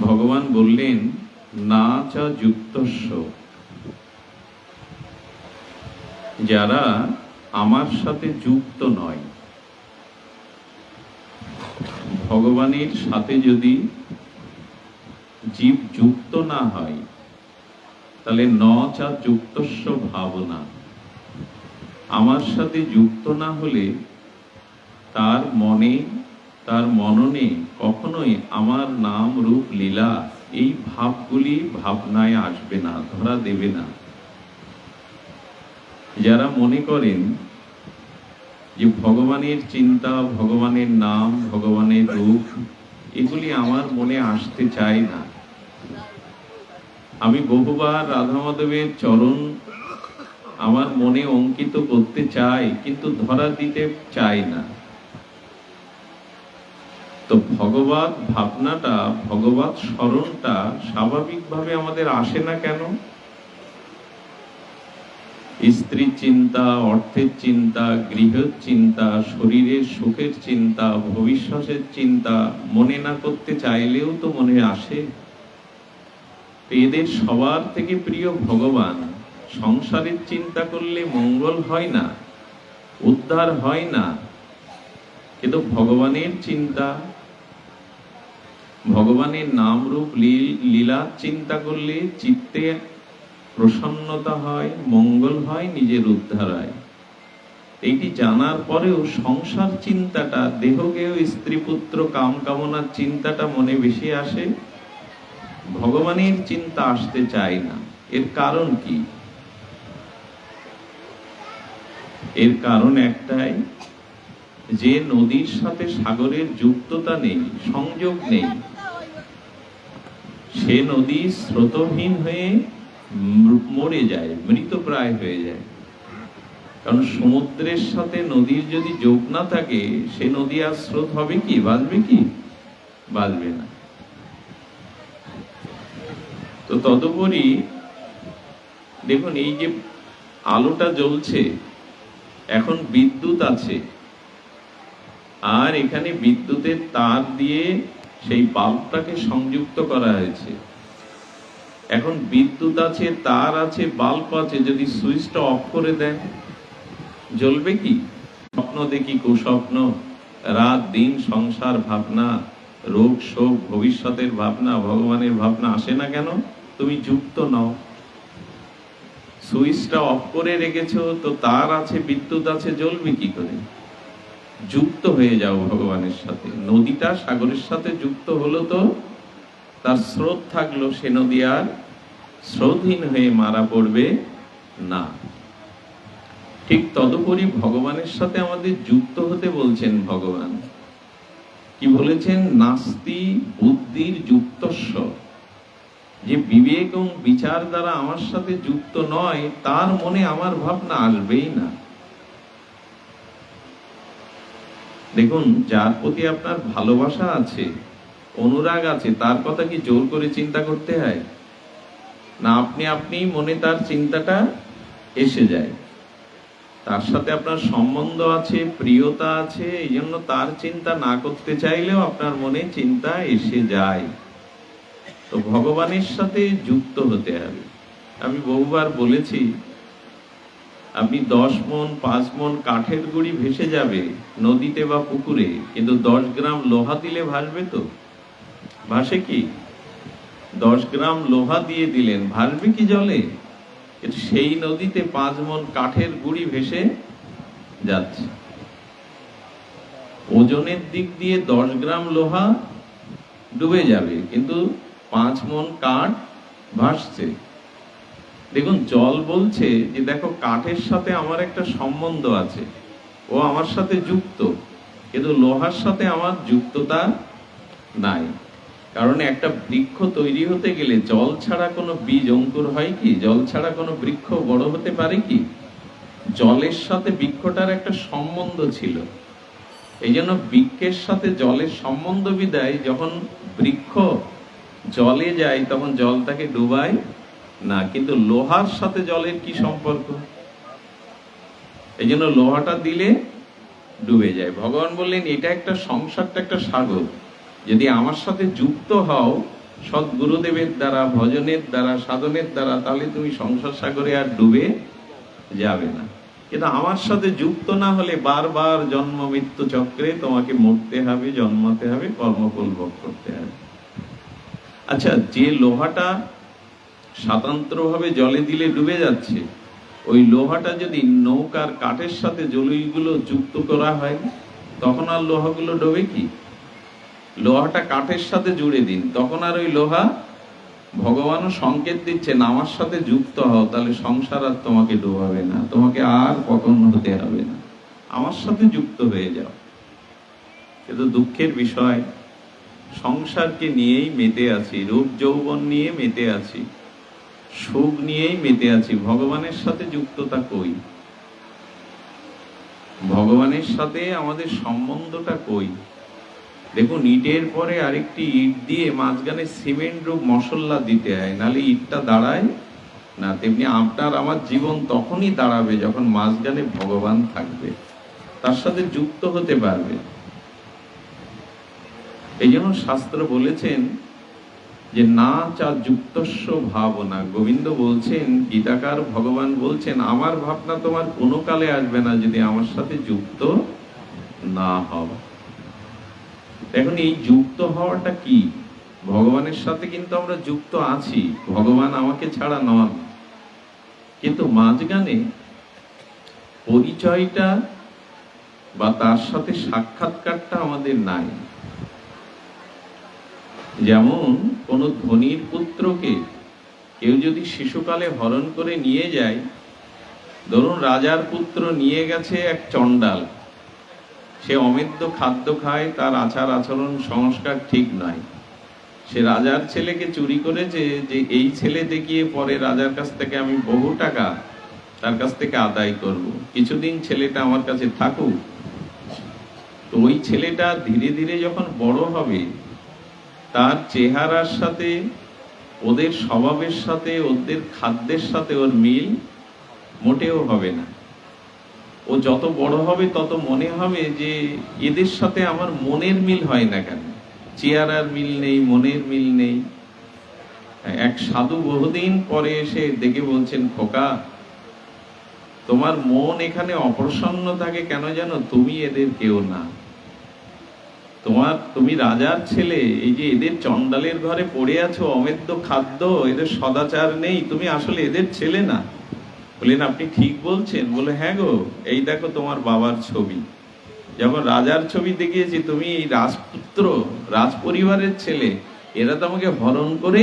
ভগবান বললেন, না চা যুক্তস্য। যারা আমার সাথে যুক্ত নয়, ভগবানের সাথে যদি জীব যুক্ত না হয়, তাহলে ন চা যুক্তস্য ভাবনা। আমার সাথে যুক্ত না হলে তার মনে, তার মননে কখনোই আমার নাম রূপ লীলা, এই ভাবগুলি ভাবনায় আসবে না, ধরা দেবে না। যারা মনে করেন যে ভগবানের চিন্তা, ভগবানের নাম, ভগবানের রূপ, এগুলি আমার মনে আসতে চায় না। আমি বহুবার রাধা মাধবের চরণ আমার মনে অঙ্কিত করতে চাই, কিন্তু ধরা দিতে চাই না। ভগবত ভাবনাটা ভগবত স্মরণটা স্বাভাবিকভাবে আমাদের আসে না কেন? স্ত্রীর চিন্তা, অর্থের চিন্তা, গৃহের চিন্তা, শরীরের সুখের চিন্তা, ভবিষ্যতের চিন্তা মনে না করতে চাইলেও তো মনে আসে। এদের সবার থেকে প্রিয় ভগবান সংসারের চিন্তা করলে মঙ্গল হয় না, উদ্ধার হয় না। কিন্তু ভগবানের চিন্তা ভগবানের নাম রূপ লীলা চিন্তা করলে চিত্তে প্রসন্নতা হয়, মঙ্গল হয়, নিজের উদ্ধার হয়। এইটি জানার পরেও সংসার চিন্তাটা দেহগেয় স্ত্রী পুত্র কাম কামনার চিন্তাটা মনে বেশি আসে। ভগবানের চিন্তা আসতে চায় না। এর কারণ কি? এর কারণ একটাই, যে নদীর সাথে সাগরের যুক্ততা নেই, সংযোগ নেই। সে নদী স্রোতহীন হয়ে মরে যায় মৃতপ্রায় হয়ে যায়। কারণ সমুদ্রের সাথে নদীর যদি যোগ না থাকে, সে নদী আর স্রোত হবে কি, বাঁচবে কি? বাঁচবে না। তো তদুপরি দেখুন, এই যে আলোটা জ্বলছে, এখন বিদ্যুৎ আছে। আর এখানে বিদ্যুতের তার দিয়ে সেই বাল্বটাকে সংযুক্ত করা হয়েছে। এখন বিদ্যুৎ আছে, তার আছে, বাল্ব আছে, যদি সুইচটা অফ করে দেন, জ্বলবে কি? স্বপ্ন দেখি কুস্বপ্ন, রাত দিন সংসার ভাবনা, রোগ শোক, ভবিষ্যতের ভাবনা, ভগবানের ভাবনা আসে না কেন? তুমি যুক্ত নও। সুইচটা অফ করে রেখেছো, তো তার আছে, বিদ্যুৎ আছে, জ্বলবে কি করে? যুক্ত হয়ে যাও ভগবানের সাথে। নদীটা সাগরের সাথে যুক্ত হলো তো তার স্রোত থাকল সে নদী আর স্রোতহীন হয়ে মারা পড়বে না। ঠিক তদুপরি ভগবানের সাথে আমাদের যুক্ত হতে বলছেন ভগবান। কি বলেছেন? নাস্তি বুদ্ধির যুক্তস্ব। যে বিবেক এবং বিচার দ্বারা আমার সাথে যুক্ত নয়, তার মনে আমার ভাবনা আসবেই না। দেখুন, যার প্রতি আপনার ভালোবাসা আছে, অনুরাগ আছে, তার কথা কি জোর করে চিন্তা করতে হয়? না, আপনি আপনি মনে তার চিন্তাটা এসে যায়। তার সাথে আপনার সম্বন্ধ আছে, প্রিয়তা আছে এই জন্য তার চিন্তা না করতে চাইলেও আপনার মনে চিন্তা এসে যায়। তো ভগবানের সাথে যুক্ত হতে হবে। আমি বহুবার বলেছি আপনি দশ মন, পাঁচ মন কাঠের গুড়ি ভেসে যাবে নদীতে বা পুকুরে, কিন্তু দশ গ্রাম লোহা দিলে ভাসবে তো? ভাসে কি? দশ গ্রাম লোহা দিয়ে দিলেন, ভাসবে কি জলে? সেই নদীতে পাঁচ মন কাঠের গুড়ি ভেসে যাচ্ছে। ওজনের দিক দিয়ে দশ গ্রাম লোহা ডুবে যাবে, কিন্তু পাঁচ মন কাঠ ভাসছে। দেখুন, জল বলছে যে, দেখো, কাঠের সাথে আমার একটা সম্বন্ধ আছে। ও আমার সাথে যুক্ত, কিন্তু লোহার সাথে আমার যুক্ততা নাই। কারণ একটা বৃক্ষ তৈরি হতে গেলে জল ছাড়া কোনো বীজ অঙ্কুর হয় কি? জল ছাড়া কোনো বৃক্ষ বড় হতে পারে কি? জলের সাথে বৃক্ষটার একটা সম্বন্ধ ছিল। এই জন্য বৃক্ষের সাথে জলের সম্বন্ধ বিদায়, যখন বৃক্ষ জলে যায়, তখন জল তাকে ডুবায় না, কিন্তু লোহার সাথে জলের কি সম্পর্ক? এই জন্য লোহাটা দিলে ডুবে যায়। ভগবান বললেন, এটা একটা সংসারটা, একটা সাগর। যদি আমার সাথে যুক্ত হও সৎ গুরুদেবের দ্বারা, ভজনের দ্বারা, সাধনের দ্বারা, তাহলে তুমি সংসার সাগরে আর ডুবে যাবে না। কিন্তু আমার সাথে যুক্ত না হলে বারবার জন্ম, মৃত্যু চক্রে তোমাকে মরতে হবে, জন্মাতে হবে, কর্মফল ভোগ করতে হবে। আচ্ছা যে লোহাটা স্বতন্ত্রভাবে জলে দিলে ডুবে যাচ্ছে। ওই লোহাটা যদি নৌকার কাঠের সাথে জলইগুলো যুক্ত করা হয়, তখন আর লোহাগুলো ডোবে কি? লোহাটা কাঠের সাথে জুড়ে দিন, তখন আর ওই লোহা ভগবানও সংকেত দিচ্ছেন আমার সাথে যুক্ত হও, তাহলে সংসার আর তোমাকে ডোবাবে না, তোমাকে আর পতন হতে হবে না। আমার সাথে যুক্ত হয়ে যাও। কিন্তু দুঃখের বিষয়। সংসারকে নিয়েই মেতে আছি, রূপ যৌবন নিয়ে মেতে আছি। সুখ নিয়েই মেতে আছি। ভগবানের সাথে যুক্ততা কই? ভগবানের সাথে আমাদের সম্বন্ধটা কই? দেখুন, ইটের পরে আরেকটি ইট দিয়ে মাঝখানে সিমেন্ট রূপ মশলা দিতে হয়। নাহলে ইটটা দাঁড়ায় না। তেমনি আপনার আমার জীবন তখনই দাঁড়াবে যখন মাঝখানে ভগবান থাকবে। তার সাথে যুক্ত হতে পারবে। এই জন্য শাস্ত্র বলেছেন যে না চা যুক্তস্ব ভাবনা। গোবিন্দ বলছেন, গীতাকার ভগবান বলছেন, আমার ভাবনা তোমার কোনো কালে আসবে না যদি আমার সাথে যুক্ত না হও। এখন এই যুক্ত হওয়াটা কি? ভগবানের সাথে কিন্তু আমরা যুক্ত আছি। ভগবান আমাকে ছাড়া নন। কিন্তু মাঝখানে পরিচয়টা বা তার সাথে সাক্ষাৎকারটা আমাদের নাই। যেমন কোন ধনীর পুত্রকে কেউ যদি শিশুকালে হরণ করে নিয়ে যায়, ধরুন রাজার পুত্র নিয়ে গেছে এক চণ্ডাল। সে অমেদ্য খাদ্য খায়, তার আচার আচরণ সংস্কার ঠিক নয়। সে রাজার ছেলেকে চুরি করেছে যে এই ছেলে দেখিয়ে পরে রাজার কাছ থেকে আমি বহু টাকা তার কাছ থেকে আদায় করব। কিছুদিন ছেলেটা আমার কাছে থাকুক। তো ওই ছেলেটা ধীরে ধীরে যখন বড় হবে তার চেহারার সাথে, ওদের স্বভাবের সাথে, ওদের খাদ্যের সাথে ওর মিল মোটেও হবে না। ও যত বড় হবে, তত মনে হবে যে, এদের সাথে আমার মনের মিল হয় না কেন? চেহারার মিল নেই, মনের মিল নেই। এক সাধু বহুদিন পরে এসে দেখে বলছেন, খোকা, তোমার মন এখানে অপ্রসন্ন থাকে কেন জানো? তুমি এদের কেউ না। তোমার, তুমি রাজার ছেলে, এই যে এদের চন্ডালের ঘরে পড়ে আছো, অমেদ্য খাদ্য, এদের সদাচার নেই, তুমি আসলে এদের ছেলে না? বললেন, আপনি ঠিক বলছেন। বলে হ্যাঁ গো, এই দেখো তোমার বাবার ছবি। যখন রাজার ছবি দেখিয়েছি, তুমি এই রাজপুত্র রাজ পরিবারের ছেলে, এরা তো আমাকে হরণ করে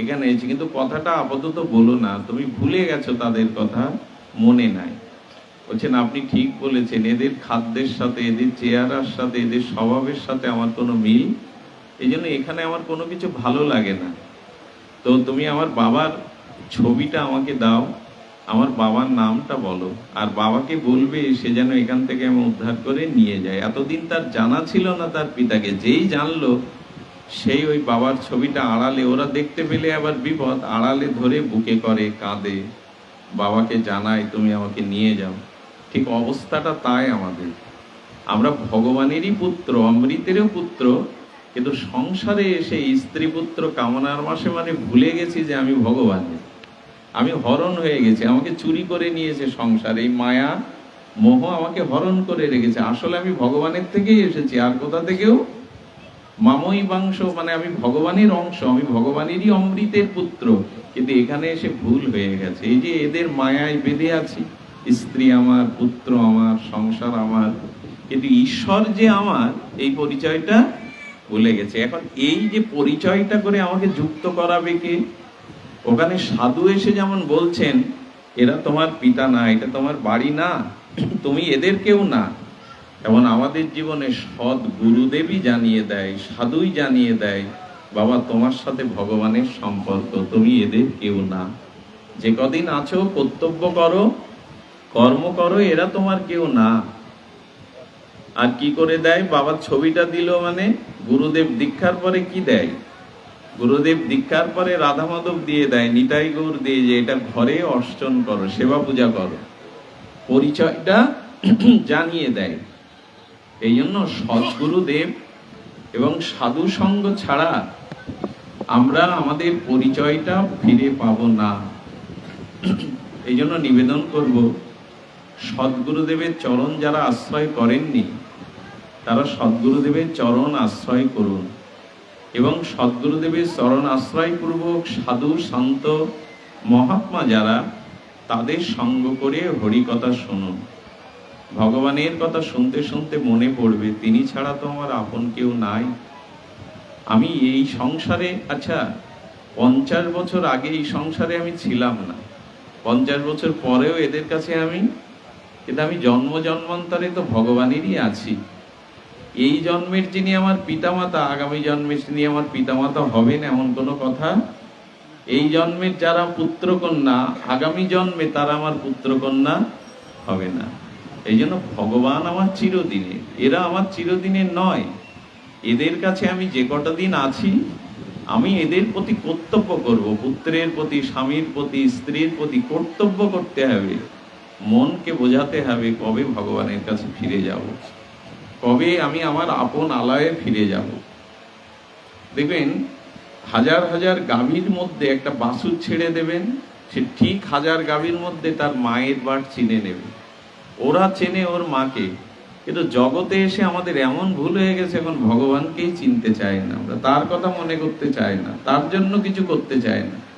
এখানে এসেছে কিন্তু কথাটা আপাতত বলো না। তুমি ভুলে গেছো তাদের কথা, মনে নাই। বলছেন, আপনি ঠিক বলেছেন, এদের খাদ্যের সাথে, এদের চেহারার সাথে, এদের স্বভাবের সাথে আমার কোনো মিল। এই জন্য এখানে আমার কোনো কিছু ভালো লাগে না। তো তুমি আমার বাবার ছবিটা আমাকে দাও, আমার বাবার নামটা বলো। আর বাবাকে বলবে, সে যেন এখান থেকে আমি উদ্ধার করে নিয়ে যায়। এতদিন তার জানা ছিল না তার পিতাকে। যেই জানলো, সেই ওই বাবার ছবিটা আড়ালে, ওরা দেখতে পেলে আবার বিপদ, আড়ালে ধরে বুকে করে কাঁদে। বাবাকে জানায় তুমি আমাকে নিয়ে যাও। ঠিক অবস্থাটা তাই আমাদের। আমরা ভগবানেরই পুত্র, অমৃতেরও পুত্র, কিন্তু সংসারে এসে স্ত্রী পুত্র কামনার মাসে মানে ভুলে গেছি যে আমি ভগবানের আমি হরণ হয়ে গেছি, আমাকে চুরি করে নিয়েছে সংসার। এই মায়া, মোহ আমাকে হরণ করে রেখেছে। আসলে আমি ভগবানের থেকেই এসেছি, আর কোথা থেকেও? মামই বাংশ মানে আমি ভগবানের অংশ, আমি ভগবানেরই অমৃতের পুত্র। কিন্তু এখানে এসে ভুল হয়ে গেছে। এই যে এদের মায়ায় বেঁধে আছি স্ত্রী আমার, পুত্র আমার, সংসার আমার। কিন্তু ঈশ্বর যে আমার, এই পরিচয়টা ভুলে গেছে। এখন এই যে পরিচয়টা করে আমাকে যুক্ত করাবে কে? ওখানে সাধু এসে যেমন বলছেন, এরা তোমার পিতা না, এটা তোমার বাড়ি না, তুমি এদের কেউ না। এমন আমাদের জীবনে সৎ গুরুদেবই জানিয়ে দেয়, সাধুই জানিয়ে দেয়, বাবা, তোমার সাথে ভগবানের সম্পর্ক, তুমি এদের কেউ না। যে কদিন আছো, কর্তব্য করো কর্ম করো, এরা তোমার কেউ না। আর কি করে দেয়? বাবার ছবিটা দিল মানে গুরুদেব দীক্ষার পরে কি দেয়? গুরুদেব দীক্ষার পরে রাধা মাধব দিয়ে দেয়, নিতাই গৌর দিয়ে যে এটা ঘরে অর্চন করো, সেবা পূজা করো। পরিচয়টা জানিয়ে দেয়। এই জন্য সদ্গুরুদেব এবং সাধু সঙ্গ ছাড়া আমরা আমাদের পরিচয়টা ফিরে পাবো না। এই জন্য নিবেদন করব সদ্গুরুদেবের চরণ যারা আশ্রয় করেননি, তারা সদ্গুরুদেবের চরণ আশ্রয় করুন। এবং সদ্গুরুদেবের চরণ আশ্রয় পূর্বক সাধু শান্ত মহাত্মা যারা, তাদের সঙ্গ করে হরিকথা শুনুন। ভগবানের কথা শুনতে শুনতে মনে পড়বে, তিনি ছাড়া তো আমার আপন কেউ নাই। আমি এই সংসারে আচ্ছা পঞ্চাশ বছর আগে এই সংসারে আমি ছিলাম না। পঞ্চাশ বছর পরেও এদের কাছে আমি কিন্তু আমি জন্ম জন্মান্তরে তো ভগবানেরই আছি। এই জন্মের যিনি আমার পিতামাতা, আগামী জন্মের যিনি আমার পিতামাতা হবেন এমন কোনো কথা? এই জন্মের যারা পুত্রকন্যা, আগামী জন্মে তারা আমার পুত্রকন্যা হবে না। এই জন্য ভগবান আমার চিরদিনের। এরা আমার চিরদিনের নয়। এদের কাছে আমি যে কটা দিন আছি, আমি এদের প্রতি কর্তব্য করব। পুত্রের প্রতি, স্বামীর প্রতি, স্ত্রীর প্রতি কর্তব্য করতে হবে। মনকে বোঝাতে হবে কবে ভগবানের কাছে ফিরে যাব। কবে আমি আমার আপন আলয়ে ফিরে যাব। দেখবেন, হাজার হাজার গাভীর মধ্যে একটা বাসুর ছেড়ে দেবেন, সে ঠিক হাজার গাভীর মধ্যে তার মায়ের বাট চিনে নেবে। ওরা চেনে ওর মাকে। কিন্তু জগতে এসে আমাদের এমন ভুল হয়ে গেছে, এখন ভগবানকেই চিনতে চাই না। আমরা তার কথা মনে করতে চাই না, তার জন্য কিছু করতে চাই না।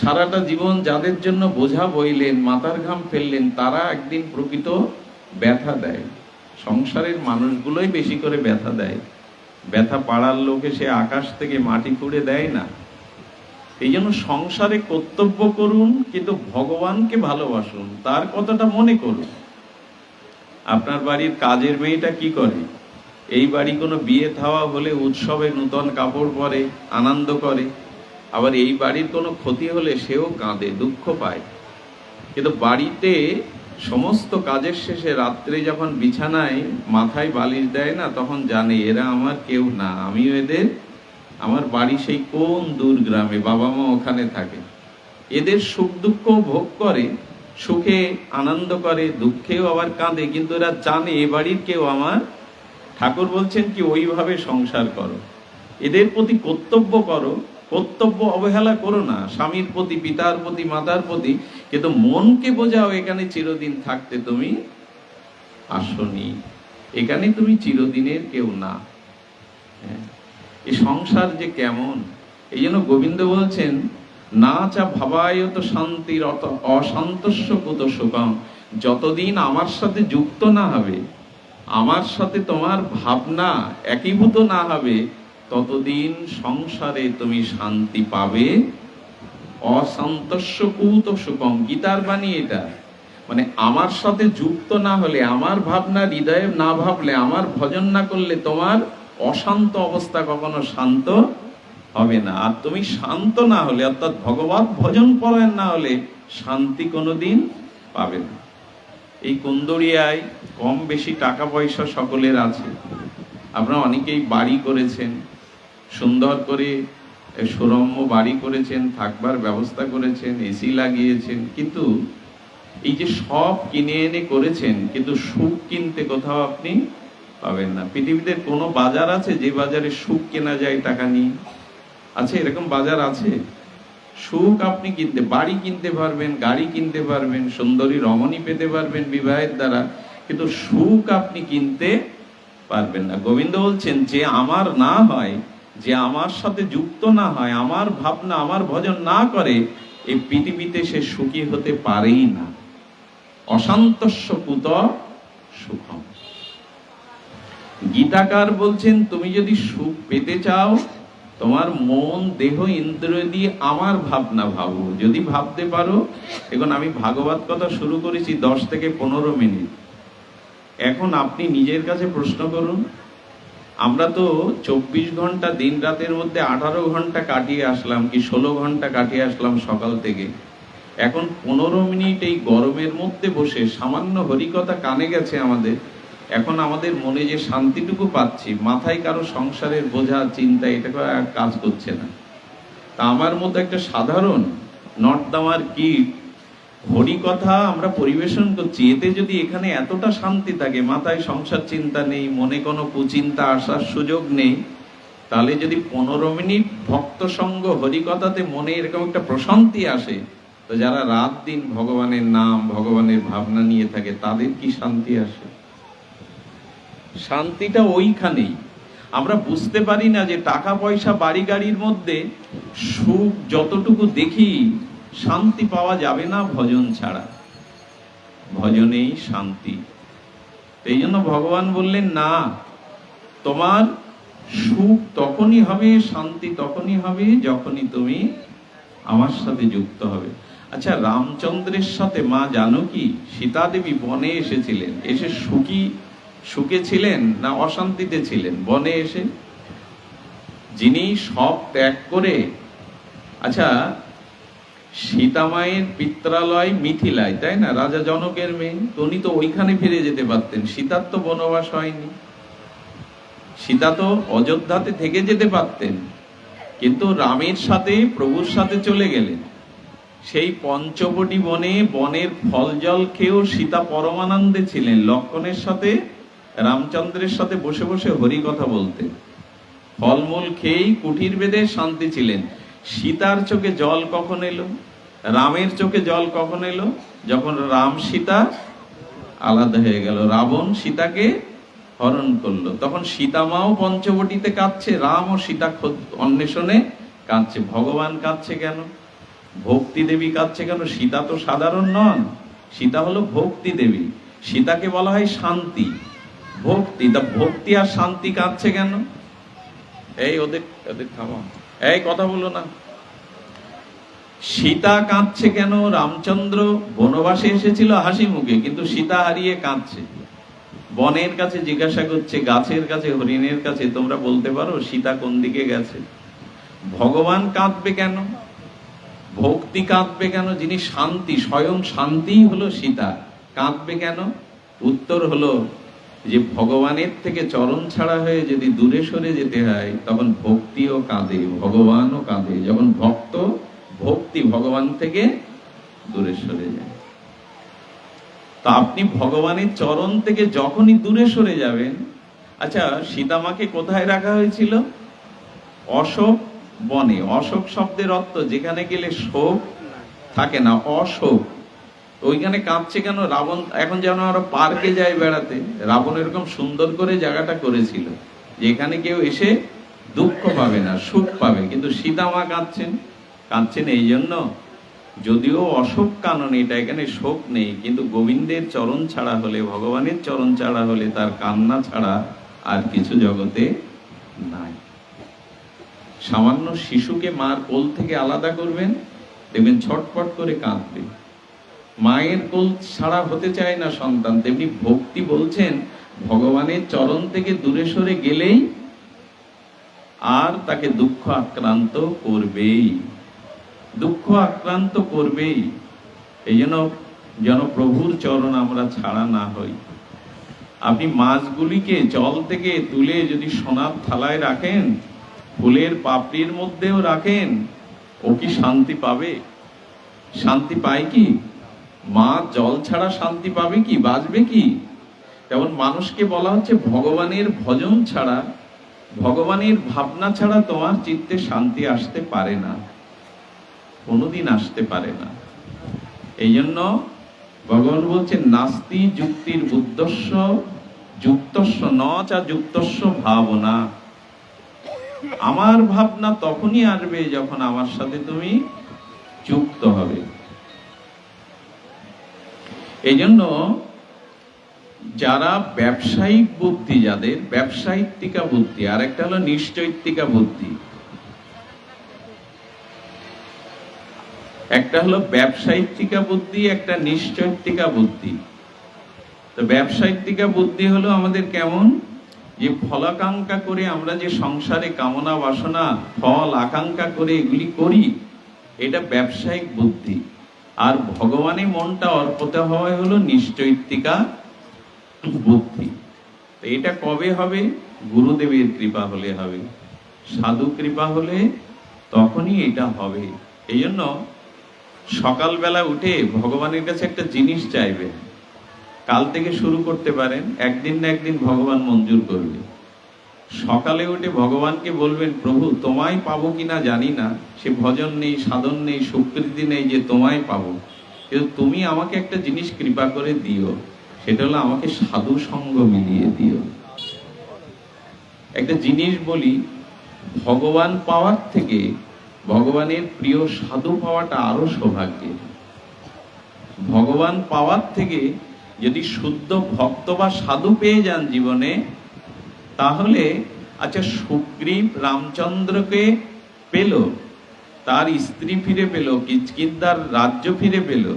সারাটা জীবন যাদের জন্য বোঝা বইলেন, মাথার ঘাম ফেললেন, তারা একদিন প্রকৃত ব্যথা দেয়। সংসারের মানুষগুলোই বেশি করে ব্যথা দেয়। ব্যথা পাড়ার লোকে সে আকাশ থেকে মাটি খুঁড়ে দেয় না। এই জন্য সংসারে কর্তব্য করুন, কিন্তু ভগবানকে ভালোবাসুন, তার কথাটা মনে করুন। আপনার বাড়ির কাজের মেয়েটা কি করে? এই বাড়ি কোনো বিয়ে থাওয়া হলে উৎসবে নূতন কাপড় পরে, আনন্দ করে। আবার এই বাড়ির কোনো ক্ষতি হলে সেও কাঁদে, দুঃখ পায়। কিন্তু বাড়িতে সমস্ত কাজের শেষে রাত্রে যখন বিছানায় মাথায় বালিশ দেয় না, তখন জানে এরা আমার কেউ না, আমিও এদের, আমার বাড়ি সেই কোন দূর গ্রামে বাবা মা ওখানে থাকে। এদের সুখ দুঃখ ভোগ করে, সুখে আনন্দ করে, দুঃখেও আবার কাঁদে, কিন্তু এরা জানে এ বাড়ির কেউ আমার, ঠাকুর বলছেন কি, ওইভাবে সংসার করো। এদের প্রতি কর্তব্য করো কর্তব্য অবহেলা করো না, স্বামীর প্রতি, পিতার প্রতি, মাতার প্রতি, কিন্তু মনকে বোঝাও, এখানে চিরদিন থাকতে তুমি আসনি। এখানে তুমি চিরদিনের কেউ না। হ্যাঁ। এই সংসার যে কেমন? এই জন্য গোবিন্দ বলছেন, না চা ভাবায়ত শান্তির অত অসন্তস্য কুত সুখম। যতদিন আমার সাথে যুক্ত না হবে, আমার সাথে তোমার ভাবনা একীভূত না হবে ততদিন সংসারে তুমি শান্তি পাবে। অসন্তস্য কুত সুখম গীতার বাণী এটা। মানে আমার সাথে যুক্ত না হলে, আমার ভাবনা হৃদয়ে না ভাবলে, আমার ভজন না করলে তোমার অশান্ত অবস্থা কখনো শান্ত হবে না। আর তুমি শান্ত না হলে, অর্থাৎ ভগবত ভজন পরায়ণ না হলে শান্তি কোনোদিন পাবে না। এই কুন্দরিয়ায় কম বেশি টাকা পয়সা সকলের আছে। আপনারা অনেকেই বাড়ি করেছেন। সুন্দর করে সুরম্য বাড়ি করেছেন, থাকবার ব্যবস্থা করেছেন এসি লাগিয়েছেন। কিন্তু এই যে সব কিনে এনে করেছেন, কিন্তু সুখ কিনতে কোথাও আপনি পাবেন না। পৃথিবীতে কোনো বাজার আছে যে বাজারে সুখ কেনা যায় টাকা নিয়ে? আছে? এরকম বাজার আছে? সুখ আপনি কিনতে, বাড়ি কিনতে পারবেন, গাড়ি কিনতে পারবেন, সুন্দরী রমণী পেতে পারবেন বিবাহের দ্বারা, কিন্তু সুখ আপনি কিনতে পারবেন না। গোবিন্দ বলছেন, যে আমার না হয় যে আমার সাথে যুক্ত না হয়, আমার ভাবনা, আমার ভজন না করে, এই পৃথিবীতে সে সুখী হতে পারেই না। অশান্তস্য কুত সুখম। গীতাকার বলছেন, তুমি যদি সুখ পেতে চাও, তোমার মন, দেহ, ইন্দ্রিয় দিয়ে আমার ভাবনা ভাবো। যদি ভাবতে পারো এখন আমি ভাগবত কথা শুরু করেছি দশ থেকে পনেরো মিনিট। এখন আপনি নিজের কাছে প্রশ্ন করুন আমরা তো চব্বিশ ঘণ্টা দিন রাতের মধ্যে আঠারো ঘণ্টা কাটিয়ে আসলাম কি ষোলো ঘণ্টা কাটিয়ে আসলাম সকাল থেকে। এখন পনেরো মিনিট এই গরমের মধ্যে বসে সামান্য হরিকথা কানে গেছে আমাদের। এখন আমাদের মনে যে শান্তিটুকু পাচ্ছি, মাথায় কারও সংসারের বোঝা, চিন্তা, এটা কাজ করছে না। তা আমার মতো একটা সাধারণ নর্দামার কীট হরিকথা আমরা পরিবেশন করছি। এতে যদি এখানে এতটা শান্তি থাকে, মাথায় সংসার চিন্তা নেই, মনে কোনো কুচিন্তা আসার সুযোগ নেই, তাহলে যদি পনেরো মিনিট ভক্ত সঙ্গ হরিকথাতে মনে এরকম একটা প্রশান্তি আসে, তো যারা রাত দিন ভগবানের নাম, ভগবানের ভাবনা নিয়ে থাকে, তাদের কি শান্তি আসে? শান্তিটা ওইখানেই। আমরা বুঝতে পারি না যে টাকা পয়সা বাড়ি গাড়ির মধ্যে সুখ যতটুকু দেখি শান্তি পাওয়া যাবে না ভজন ছাড়া। ভজনেই শান্তি। এই জন্য ভগবান বললেন, না, তোমার সুখ তখনই হবে, শান্তি তখনই হবে যখনই তুমি আমার সাথে যুক্ত হবে। আচ্ছা রামচন্দ্রের সাথে মা জানো কি সীতা বনে এসেছিলেন। এসে সুখী, সুখে ছিলেন না অশান্তিতে ছিলেন? বনে এসে যিনি সব ত্যাগ করে আচ্ছা সীতামায়ের পিত্রালয় মিথিলায়, তাই না? রাজা জনকের মেয়ে। উনি তো ওইখানে ফিরে যেতে পারতেন। সীতার তো বনবাস হয়নি। সীতা তো অযোধ্যাতে থেকে যেতে পারতেন। কিন্তু রামের সাথে, প্রভুর সাথে চলে গেলেন। সেই পঞ্চবটি বনে বনের ফল জল খেয়েও সীতা পরমানন্দে ছিলেন। লক্ষণের সাথে, রামচন্দ্রের সাথে বসে বসে হরি কথা বলতেন। ফলমূল খেয়েই কুটির বেদে শান্তি ছিলেন। সীতার চোখে জল কখন এলো? রামের চোখে জল কখন এলো? যখন রাম সীতা আলাদা হয়ে গেল, রাবণ সীতাকে হরণ করল। তখন সীতামাও পঞ্চবটিতে কাঁদছে, রাম ও সীতা অন্বেষণে কাঁদছে। ভগবান কাঁদছে কেন? ভক্তি দেবী কাঁদছে কেন? সীতা তো সাধারণ নন। সীতা হলো ভক্তি দেবী। সীতাকে বলা হয় শান্তি। ভক্তি। তা ভক্তি আর শান্তি কাঁদছে কেন? এই ওদের ওদের থামা। এই কথা বলো না। সীতা কাঁদছে কেন? রামচন্দ্র বনবাসে এসেছিল হাসি মুখে, কিন্তু সীতা হারিয়ে কাঁদছে। বনের কাছে জিজ্ঞাসা করছে, গাছের কাছে, হরিণের কাছে, তোমরা বলতে পারো সীতা কোন দিকে গেছে? ভগবান কাঁদবে কেন? ভক্তি কাঁদবে কেন? যিনি শান্তি, স্বয়ং শান্তিই হলো সীতা। কাঁদবে কেন? উত্তর হলো যে ভগবানের থেকে চরণ ছাড়া হয়ে যদি দূরে সরে যেতে হয়, তখন ভক্তিও কাঁদে, ভগবানও কাঁদে। যখন ভক্ত, ভক্তি ভগবান থেকে দূরে সরে যায়। তা আপনি ভগবানের চরণ থেকে যখনই দূরে সরে যাবেন আচ্ছা সীতামাকে কোথায় রাখা হয়েছিল? অশোক বনে। অশোক শব্দের অর্থ যেখানে গেলে শোক থাকে না, অশোক। ওইখানে কাঁদছে কেন? রাবণ এখন যেন আমরা পার্কে যাই বেড়াতে। রাবণ এরকম সুন্দর করে জায়গাটা করেছিল যে এখানে কেউ এসে দুঃখ পাবে না, সুখ পাবে। কিন্তু সীতামা কাঁদছেন কাঁদছেন এই জন্য। যদিও অশোক কানন এটা, এখানে শোক নেই, কিন্তু গোবিন্দের চরণ ছাড়া হলে, ভগবানের চরণ ছাড়া হলে তার কান্না ছাড়া আর কিছু জগতে নাই। সামান্য শিশুকে মার কোল থেকে আলাদা করবেন, দেখবেন ছটপট করে কাঁদবে। মায়ের কোল ছাড়া হতে চায় না সন্তান। তেমনি ভক্তি বলছেন, ভগবানের চরণ থেকে দূরে সরে গেলেই আর তাকে দুঃখ আক্রান্ত করবেই। দুঃখ আক্রান্ত করবেই। এই জন্য যেন প্রভুর চরণ আমরা ছাড়া না হই। আপনি মাছগুলিকে জল থেকে তুলে যদি সোনার থালায় রাখেন, ফুলের পাপড়ির মধ্যেও রাখেন, ও কি শান্তি পাবে? শান্তি পায় কি? মা জল ছাড়া শান্তি পাবে কি, বাঁচবে কি? তেমন মানুষকে বলা হচ্ছে ভগবানের ভজন ছাড়া, ভগবানের ভাবনা ছাড়া তোমার চিত্তে শান্তি আসতে পারে না, কোনোদিন আসতে পারে না। এই জন্য ভগবান বলছেন, নাস্তি যুক্তির বুদ্ধস্ব যুক্তস্ব ন চা যুক্তস্ব ভাবনা। আমার ভাবনা তখনই আসবে যখন আমার সাথে তুমি যুক্ত হবে। এই জন্য যারা ব্যবসায়িক বুদ্ধি যাদের, ব্যবসায়িকা বুদ্ধি আর একটা হলো নিশ্চৈতিকা বুদ্ধি। একটা হলো ব্যবসায়িকা বুদ্ধি, একটা নিশ্চৈতিকা বুদ্ধি। তো ব্যবসায়িকা বুদ্ধি হলো আমাদের কেমন? যে ফলাকাঙ্ক্ষা করে আমরা যে সংসারে কামনা বাসনা ফল আকাঙ্ক্ষা করে এগুলি করি, এটা ব্যবসায়িক বুদ্ধি। আর ভগবানে মনটা অর্পতে হওয়া হলো নিশ্চৈতিকা বুদ্ধি। তো এটা কবে হবে? গুরুদেবের কৃপা হলে হবে। সাধু কৃপা হলে তখনই এটা হবে। এই জন্য সকালবেলা উঠে ভগবানের কাছে একটা জিনিস চাইবে কাল থেকে শুরু করতে পারেন। একদিন না একদিন ভগবান মঞ্জুর করবে। সকালে উঠে ভগবানকে বলবেন, প্রভু, তোমায় পাবো কিনা জানি না। সে ভজন নেই, সাধন নেই, সুকৃতি নেই যে তোমায় পাবো। কিন্তু তুমি আমাকে একটা জিনিস কৃপা করে দিও। সেটা হলো আমাকে সাধু সঙ্গ মিলিয়ে দিও। একটা জিনিস বলি, ভগবান পাওয়ার থেকে ভগবানের প্রিয় সাধু পাওয়াটা আরও সৌভাগ্যের। ভগবান পাওয়ার থেকে যদি শুদ্ধ ভক্ত বা সাধু পেয়ে যান জীবনে তাহলে আচ্ছা সুগ্রীব রামচন্দ্রকে পেল, তার স্ত্রী ফিরে পেল কিচকিন্দার রাজ্য ফিরে পেল,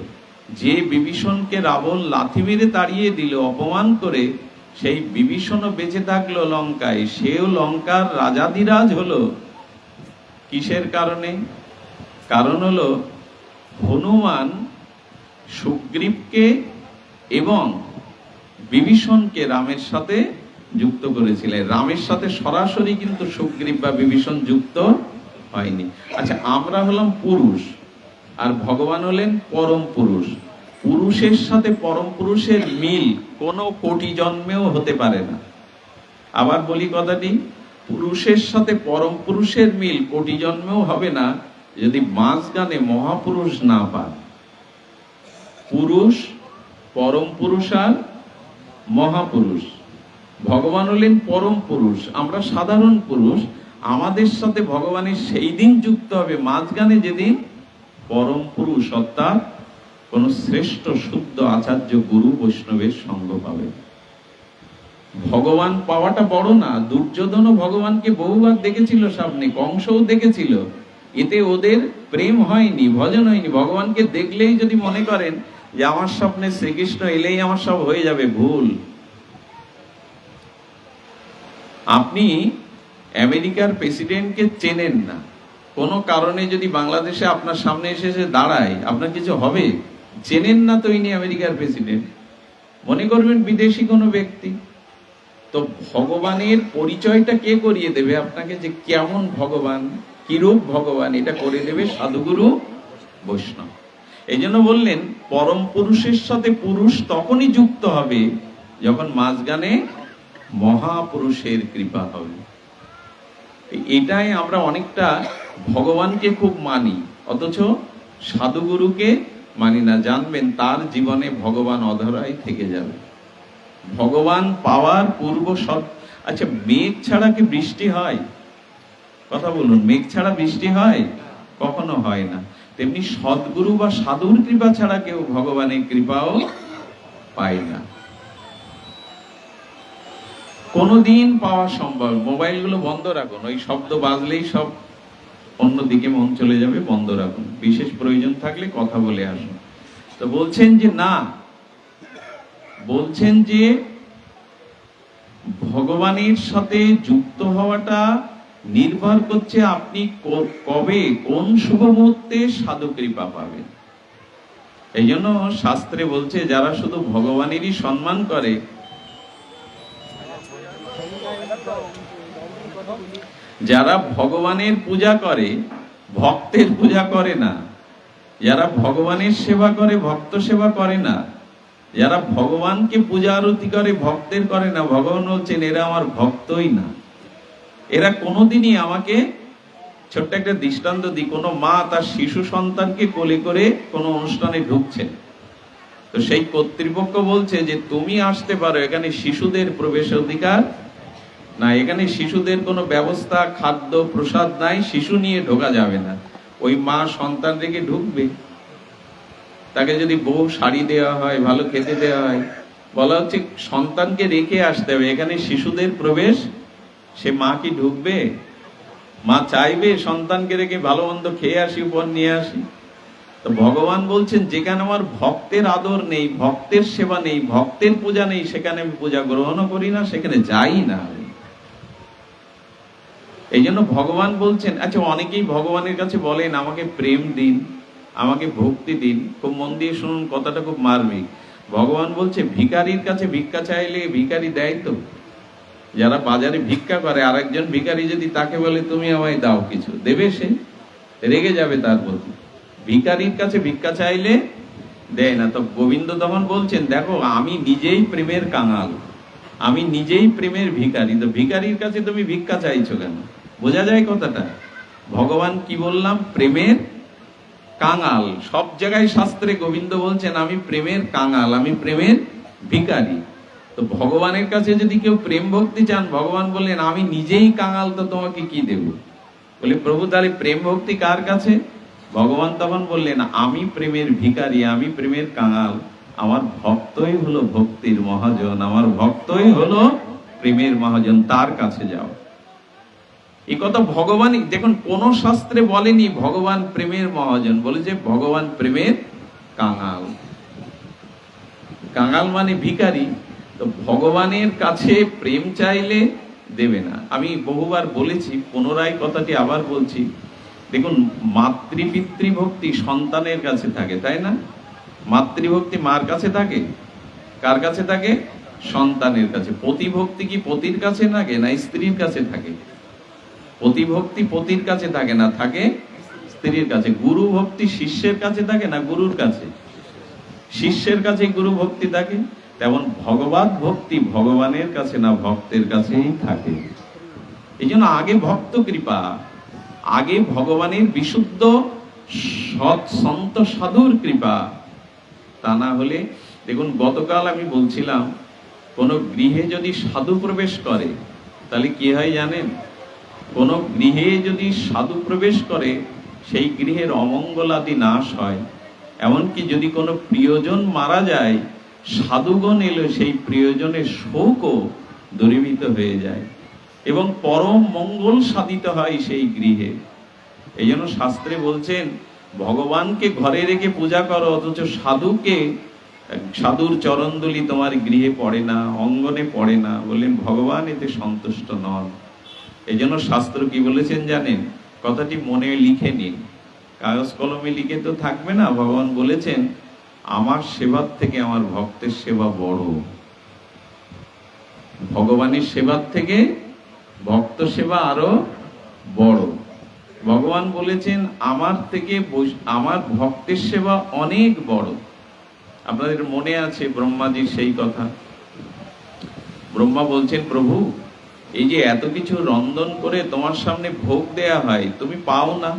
যে বিভীষণকে রাবণ লাথি মেরে তাড়িয়ে দিল, অপমান করে সেই বিভীষণও বেঁচে থাকল লঙ্কায়, সেও লঙ্কার রাজাধিরাজ হলো। কিসের কারণে? কারণ হলো হনুমান সুগ্রীবকে এবং বিভীষণকে রামের সাথে যুক্ত করেছিলেন। রামের সাথে সরাসরি কিন্তু সুগ্রীব বা বিভীষণ যুক্ত হয়নি। আচ্ছা আমরা হলাম পুরুষ আর ভগবান হলেন পরম পুরুষ। পুরুষের সাথে পরম পুরুষের মিল কোনো কোটি জন্মেও হতে পারে না। আবার বলি কথাটি, পুরুষের সাথে পরম পুরুষের মিল কোটি জন্মেও হবে না যদি মাঝগানে মহাপুরুষ না পান। পুরুষ, পরম পুরুষ আর মহাপুরুষ। ভগবান হলেন পরম পুরুষ, আমরা সাধারণ পুরুষ, আমাদের সাথে ভগবানের সেই দিন যুক্ত হবে, মাঝখানে যেদিন পরম পুরুষ অর্থাৎ কোন শ্রেষ্ঠ শুদ্ধ আচার্য গুরু বৈষ্ণবের সঙ্গ পাবে। ভগবান পাওয়াটা বড় না, দুর্যোধনও ভগবানকে বহুবার দেখেছিল সামনে, কংসও দেখেছিল, এতে ওদের প্রেম হয়নি, ভজন হয়নি, ভগবানকে দেখলেই যদি মনে করেন যে আমার স্বপ্নে শ্রীকৃষ্ণ এলেই আমার সব হয়ে যাবে, ভুল। আপনি আমেরিকার প্রেসিডেন্টকে চেনেন না। কোনো কারণে যদি বাংলাদেশে আপনার সামনে এসে এসে দাঁড়ায়, আপনার কিছু হবে? চেনেন না তো ইনি আমেরিকার প্রেসিডেন্ট। মনে করবেন বিদেশি কোনো ব্যক্তি। তো ভগবানের পরিচয়টা কে করিয়ে দেবে? আপনাকে যে কেমন ভগবান, কিরূপ ভগবান, এটা করে দেবে সাধুগুরু বৈষ্ণব। এই জন্য বললেন, পরম পুরুষের সাথে পুরুষ তখনই যুক্ত হবে যখন মাঝগানে মহাপুরুষের কৃপা হবে। এটাই আমরা অনেকটা ভগবানকে খুব মানি, অথচ সাধুগুরুকে মানি না। জানবেন, তার জীবনে ভগবান অধরাই থেকে যাবে। ভগবান পাওয়ার পূর্ব সৎ আচ্ছা মেঘ ছাড়া কি বৃষ্টি হয়? কথা বলুন, মেঘ ছাড়া বৃষ্টি হয়? কখনো হয় না। তেমনি সদ্গুরু বা সাধুর কৃপা ছাড়া কেউ ভগবানের কৃপাও পায় না। কোনোদিন পাওয়া সম্ভব। মোবাইলগুলো বন্ধ রাখুন। ওই শব্দ বাজলেই সব অন্যদিকে মন চলে যাবে, বন্ধ রাখুন। বিশেষ প্রয়োজন থাকলে কথা বলে আসুন। তো বলছেন যে না, বলছেন যে ভগবানের সাথে যুক্ত হওয়াটা নির্ভর করছে আপনি কবে, কোন শুভ মুহূর্তে সাধু কৃপা পাবেন। এই জন্য শাস্ত্রে বলছে, যারা শুধু ভগবানেরই সম্মান করে যারা ভগবানের পূজা করে, ভক্তের পূজা করে না। যারা ভগবানের সেবা করে, ভক্ত সেবা করে না। যারা ভগবানকে পূজা আরতি করে, ভক্তের করে না। ভগবান হচ্ছেন এরা আমার ভক্তই না। এরা কোনোদিনই আমাকে ছোট্ট একটা দৃষ্টান্ত দিই কোনো মা তার শিশু সন্তানকে কোলে করে কোনো অনুষ্ঠানে ঢুকছেন তো সেই কর্তৃপক্ষ বলছে যে, তুমি আসতে পারো, এখানে শিশুদের প্রবেশ অধিকার না, এখানে শিশুদের কোনো ব্যবস্থা, খাদ্য, প্রসাদ নাই, শিশু নিয়ে ঢোকা যাবে না। ওই মা সন্তান রেখে ঢুকবে। তাকে যদি বউ শাড়ি দেওয়া হয়, ভালো খেতে দেওয়া হয়, বলা হচ্ছে সন্তানকে রেখে আসতে হবে। এখানে শিশুদের প্রবেশ, সে মা কি ঢুকবে? মা চাইবে সন্তানকে রেখে ভালো মন্দ খেয়ে আসি উপর নিয়ে আসি। তো ভগবান বলছেন, যেখানে আমার ভক্তের আদর নেই, ভক্তের সেবা নেই, ভক্তের পূজা নেই, সেখানে আমি পূজা গ্রহণও করি না, সেখানে যাই না আমি। এই জন্য ভগবান বলছেন আচ্ছা অনেকেই ভগবানের কাছে বলেন, আমাকে প্রেম দিন, আমাকে ভক্তি দিন। খুব মন দিয়ে শুনুন, কথাটা খুব মার্মিক। ভগবান বলছে ভিখারির কাছে ভিক্ষা চাইলে ভিখারি দেয় তো? যারা বাজারে ভিক্ষা করে, আরেকজন ভিখারি যদি তাকে বলে, তুমি আমায় দাও কিছু। দেবে সে, রেগে যাবে তার প্রতি। ভিখারির কাছে ভিক্ষা চাইলে দেয় না। তো গোবিন্দ তখন বলছেন, দেখো, আমি নিজেই প্রেমের কাঙাল। আমি নিজেই প্রেমের ভিখারি তো ভিখারির কাছে তুমি ভিক্ষা চাইছো কেন? বোঝা যায় কথাটা? ভগবান কি বললাম? প্রেমের কাঙাল। সব জায়গায় শাস্ত্রে গোবিন্দ বলছেন, আমি প্রেমের কাঙাল, আমি প্রেমের ভিখারি। তো ভগবানের কাছে যদি কেউ প্রেম ভক্তি চান, ভগবান বললেন, আমি নিজেই কাঙাল, তো তোমাকে কি দেব? বলে, প্রভু, তাহলে প্রেম ভক্তি কার কাছে? ভগবান তখন বললেন, আমি প্রেমের ভিখারি, আমি প্রেমের কাঙাল। আমার ভক্তই হলো ভক্তির মহাজন, আমার ভক্তই হলো প্রেমের মহাজন, তার কাছে যাও। এই কথা ভগবানই দেখুন, কোন শাস্ত্রে বলেনি ভগবান প্রেমের মহাজন। বলেছে ভগবান প্রেমের কাঙাল। কাঙাল মানে ভিখারি। তো ভগবানের কাছে প্রেম চাইলে দেবে না। আমি বহুবার বলেছি, পুনরায় কথাটি আবার বলছি। দেখুন মাতৃপিতৃ ভক্তি সন্তানের কাছে থাকে, তাই না? মাতৃভক্তি মার কাছে থাকে? কার কাছে থাকে? সন্তানের কাছে। প্রতিভক্তি কি পতির কাছে থাকে না স্ত্রীর কাছে থাকে? প্রতিভক্তি পতির কাছে থাকে না, থাকে স্ত্রীর কাছে। গুরু ভক্তি শিষ্যের কাছে থাকে না, গুরুর কাছে? শিষ্যের কাছে গুরু ভক্তি থাকে? তেমন ভগবত ভক্তি ভগবানের কাছে না, ভক্তের কাছেই থাকে। এই জন্য আগে ভক্ত কৃপা, আগে ভগবানের বিশুদ্ধ সৎ সন্ত সাধুর কৃপা। তা না হলে, দেখুন, গতকাল আমি বলছিলাম, কোন গৃহে যদি সাধু প্রবেশ করে, তাহলে কি হয় জানেন? কোন গৃহে যদি সাধু প্রবেশ করে, সেই গৃহের অমঙ্গল আদি নাশ হয়। এমনকি যদি কোনো প্রিয়জন মারা যায়, সাধুগণ এলে সেই প্রিয়জনের শোকও দূরীভূত হয়ে যায় এবং পরম মঙ্গল সাধিত হয় সেই গৃহে। এই জন্য শাস্ত্রে বলছেন, ভগবানকে ঘরে রেখে পূজা করো, অথচ সাধুকে, সাধুর চরণদুলি তোমার গৃহে পড়ে না, অঙ্গনে পড়ে না, বললেন, ভগবান এতে সন্তুষ্ট নন। এই জন্য শাস্ত্র কি বলেছেন জানেন? কথাটি মনে লিখে নিন। কাগজ কলমে লিখে তো থাকবে না। ভগবান বলেছেন, আমার সেবার থেকে আমার ভক্তের সেবা বড়। ভগবানের সেবার থেকে ভক্ত সেবা আরও বড়। ভগবান বলেছেন, আমার থেকে আমার ভক্তের সেবা অনেক বড়। আপনাদের মনে আছে ব্রহ্মাজির সেই কথা? ব্রহ্মা বলছেন, প্রভু এই যে এত কিছু রন্ধন করে তোমার সামনে ভোগ দেয়া হয়, তুমি পাও না।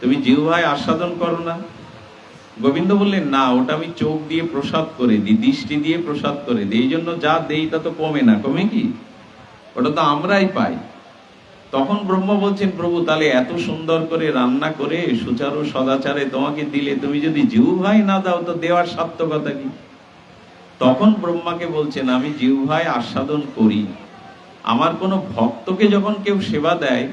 তুমি জিহ্বায় আস্বাদন করো না। গোবিন্দ বললেন, না, ওটা আমি চোখ দিয়ে প্রসাদ করে দিই, দৃষ্টি দিয়ে প্রসাদ করে দিই। এই জন্য যা দেই তা তো কমে না। কমে কি? ওটা তো আমরাই পাই। তখন ব্রহ্মা বলছেন, প্রভু, তাহলে এত সুন্দর করে রান্না করে সুচারু সদাচারে তোমাকে দিলে তুমি যদি জিহ্বাই না দাও, তো দেওয়ার সার্থকতা কি? তখন ব্রহ্মাকে বলছেন, আমি জিহ্বায় আস্বাদন করি। আমার কোনো ভক্তকে যখন কেউ সেবা দেয়,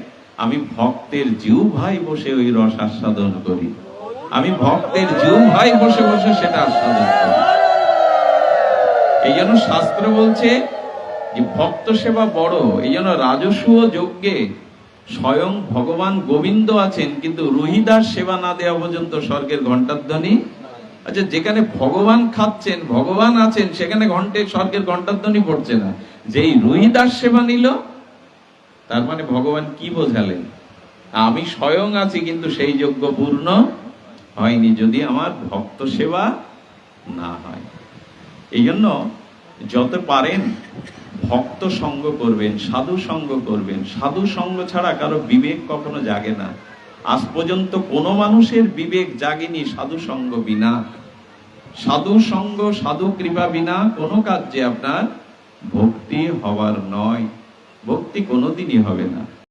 আমি ভক্তের জিউ ভাই বসে ওই রস আস্বাদন করি। আমি ভক্তের জিউ ভাই বসে বসে সেটা আস্বাদন করি। এই জন্য শাস্ত্র বলছে যে, ভক্ত সেবা বড়, এই জন্য রাজস্ব যজ্ঞে। স্বয়ং ভগবান গোবিন্দ আছেন, কিন্তু রুহিদাস সেবা না দেওয়া পর্যন্ত স্বর্গের ঘণ্টাধ্বনি। আচ্ছা যেখানে ভগবান খাচ্ছেন, ভগবান আছেন, সেখানে ঘন্টে স্বর্গের ঘণ্টাধ্বনি পড়ছে না। যেই রুহিদাস সেবা নিল, তার মানে ভগবান কি বোঝালেন? আমি স্বয়ং আছি, কিন্তু সেই যোগ্য পূর্ণ হয়নি, যদি আমার ভক্ত সেবা না হয়। এই জন্য যত পারেন, ভক্ত সঙ্গ করবেন, সাধু সঙ্গ করবেন। সাধু সঙ্গ ছাড়া কারও বিবেক কখনো জাগে না। আজ পর্যন্ত কোনো মানুষের বিবেক জাগেনি সাধু সঙ্গ বিনা। সাধু সঙ্গ, সাধু কৃপা বিনা কোনো কার্যে আপনার ভক্তি হওয়ার নয়। ভক্তি কোনোদিনই হবে না।